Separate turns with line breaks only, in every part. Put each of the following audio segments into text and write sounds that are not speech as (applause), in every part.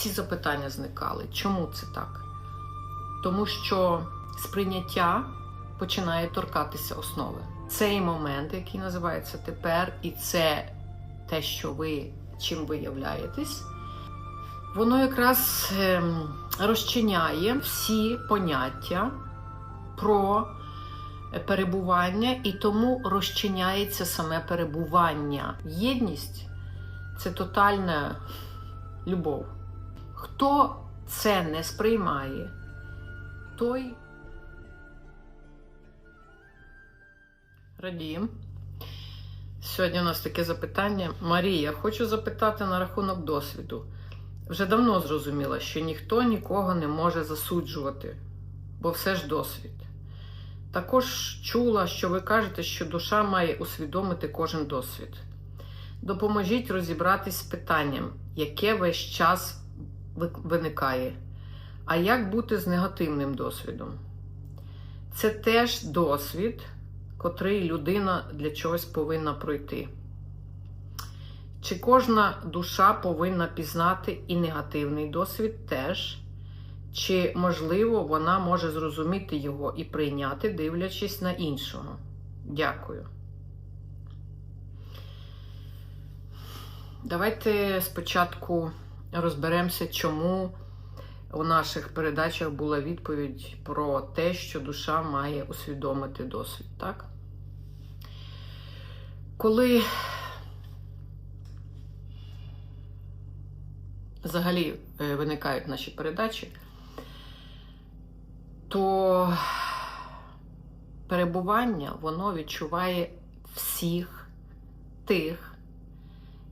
всі запитання зникали. Чому це так? Тому що сприйняття починає торкатися основи. Цей момент, який називається тепер, і це те, що ви чим ви являєтесь, воно якраз ем, розчиняє всі поняття про перебування, і тому розчиняється саме перебування. Єдність це тотальна любов. Хто це не сприймає, той радіємо. Сьогодні у нас таке запитання. Марія, хочу запитати на рахунок досвіду. Вже давно зрозуміла, що ніхто нікого не може засуджувати, бо все ж досвід. Також чула, що ви кажете, що душа має усвідомити кожен досвід. Допоможіть розібратись з питанням, яке весь час виникає. А як бути з негативним досвідом? Це теж досвід, котрий людина для чогось повинна пройти. Чи кожна душа повинна пізнати і негативний досвід теж? Чи, можливо, вона може зрозуміти його і прийняти, дивлячись на іншого? Дякую. Давайте спочатку розберемося, чому у наших передачах була відповідь про те, що душа має усвідомити досвід. Так? Коли взагалі е, виникають наші передачі, то перебування воно відчуває всіх тих,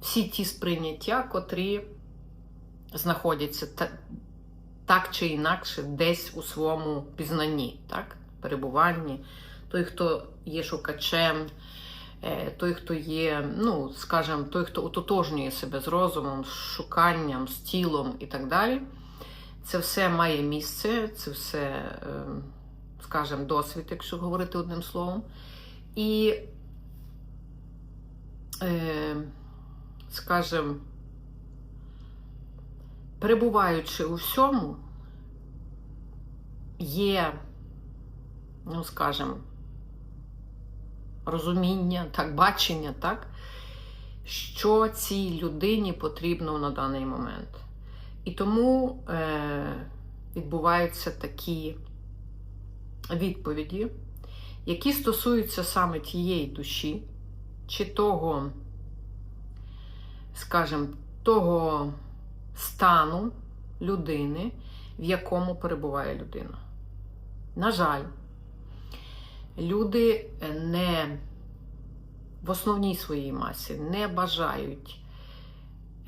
всі ті сприйняття, котрі знаходяться так чи інакше десь у своєму пізнанні, так? перебуванні. Той, хто є шукачем, е, той, хто є, ну, скажімо, той, хто ототожнює себе з розумом, з шуканням, з тілом і так далі. Це все має місце, це все, е, скажімо, досвід, якщо говорити одним словом. І, е, скажімо, перебуваючи у всьому, є, ну, скажімо, розуміння, так, бачення, так, що цій людині потрібно на даний момент. І тому е, відбуваються такі відповіді, які стосуються саме тієї душі, чи того, скажімо, того стану людини, в якому перебуває людина. На жаль, люди не в основній своїй масі не бажають,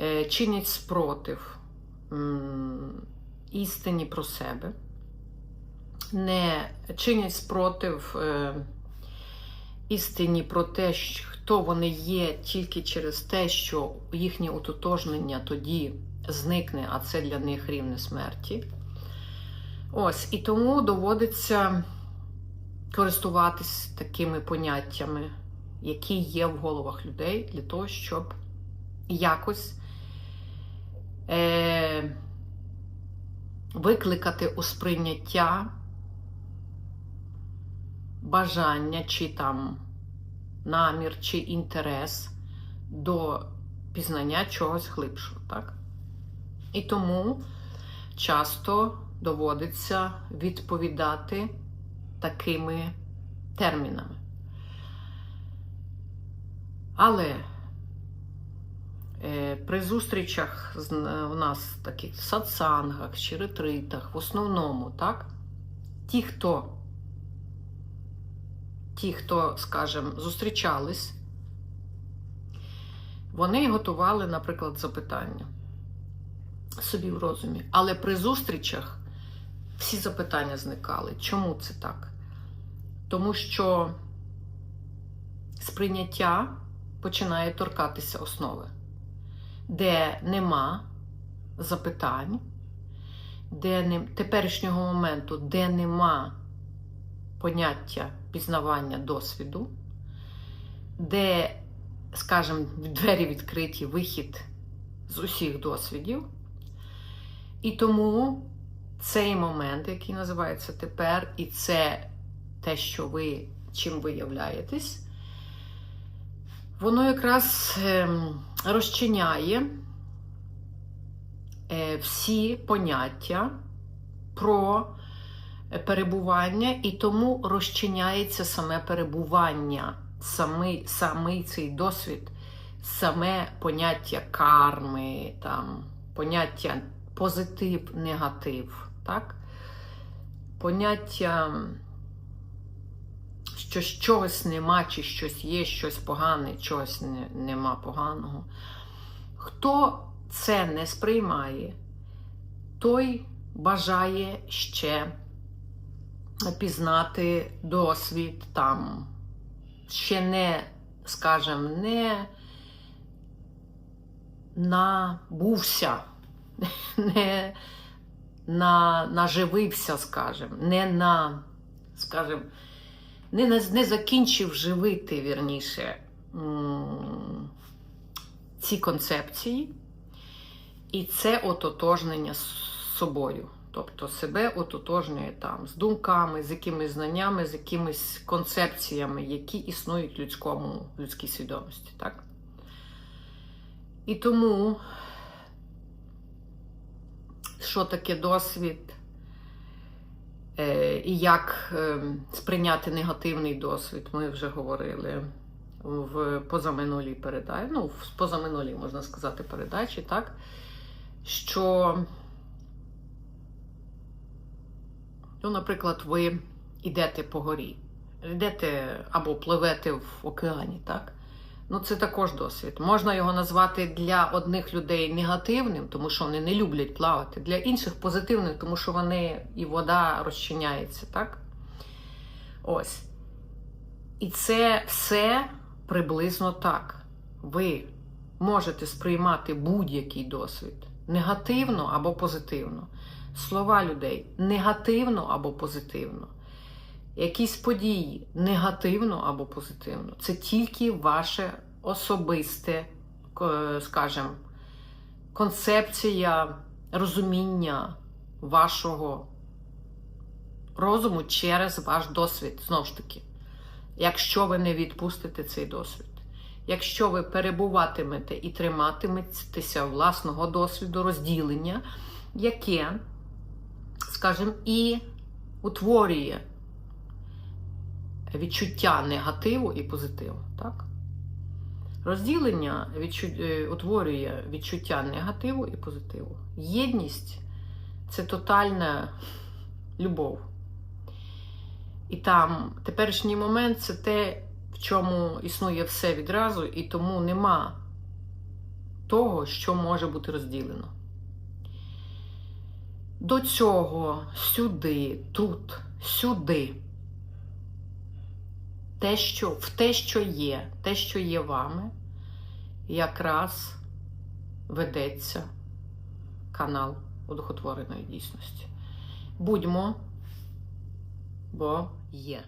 е, чинять спротив істині про себе, не чинять спротив е, істині про те, хто вони є тільки через те, що їхнє ототожнення тоді зникне, а це для них рівне смерті. Ось, і тому доводиться користуватись такими поняттями, які є в головах людей, для того, щоб якось е, викликати у сприйняття бажання чи там намір чи інтерес до пізнання чогось глибшого. Так? І тому часто доводиться відповідати такими термінами. Але е, при зустрічах у нас таких сатсангах чи ретритах, в основному, так, ті, хто, ті, хто, скажімо, зустрічались, вони готували, наприклад, запитання собі в розумі. Але при зустрічах всі запитання зникали. Чому це так? Тому що сприйняття починає торкатися основи, де нема запитань, де не, теперішнього моменту, де нема поняття пізнавання досвіду, де, скажімо, двері відкриті, вихід з усіх досвідів. І тому цей момент, який називається тепер, і це те, що ви чим ви являєтесь, воно якраз ем, розчиняє е, всі поняття про перебування, і тому розчиняється саме перебування, самий, самий цей досвід, саме поняття карми, там, поняття позитив, негатив, так? поняття, що чогось нема, чи щось є, щось погане, чогось не, нема поганого. Хто це не сприймає, той бажає ще пізнати досвід там, ще не, скажімо, не набувся, (laughs) не на, наживився, скажімо, не на, скажімо, не, на- не закінчив живити, вірніше, ці концепції, і це ототожнення з собою. Тобто себе ототожнює там з думками, з якимись знаннями, з якимись концепціями, які існують в людському, людській свідомості. Так? І тому, що таке досвід, е, і як е, сприйняти негативний досвід, ми вже говорили в позаминулій передачі, ну, в позаминулій, можна сказати, передачі, так? Що, ну, наприклад, ви йдете по горі, йдете або пливете в океані, так? Ну, це також досвід. Можна його назвати для одних людей негативним, тому що вони не люблять плавати, для інших позитивним, тому що вони і вода розчиняється, так? Ось. І це все приблизно так. Ви можете сприймати будь-який досвід негативно або позитивно. Слова людей негативно або позитивно. Якісь події негативно або позитивно. Це тільки ваше особисте, скажімо, концепція розуміння вашого розуму через ваш досвід. Знову ж таки, якщо ви не відпустите цей досвід. Якщо ви перебуватимете і триматиметеся власного досвіду розділення, яке, скажімо, і утворює відчуття негативу і позитиву. Так? Розділення відчу... е, утворює відчуття негативу і позитиву. Єдність це тотальна любов. І там теперішній момент це те, в чому існує все відразу, і тому нема того, що може бути розділено. До цього сюди, тут, сюди. Те, що, в те, що є, те, що є вами, якраз ведеться канал одухотвореної дійсності. Будьмо, бо є.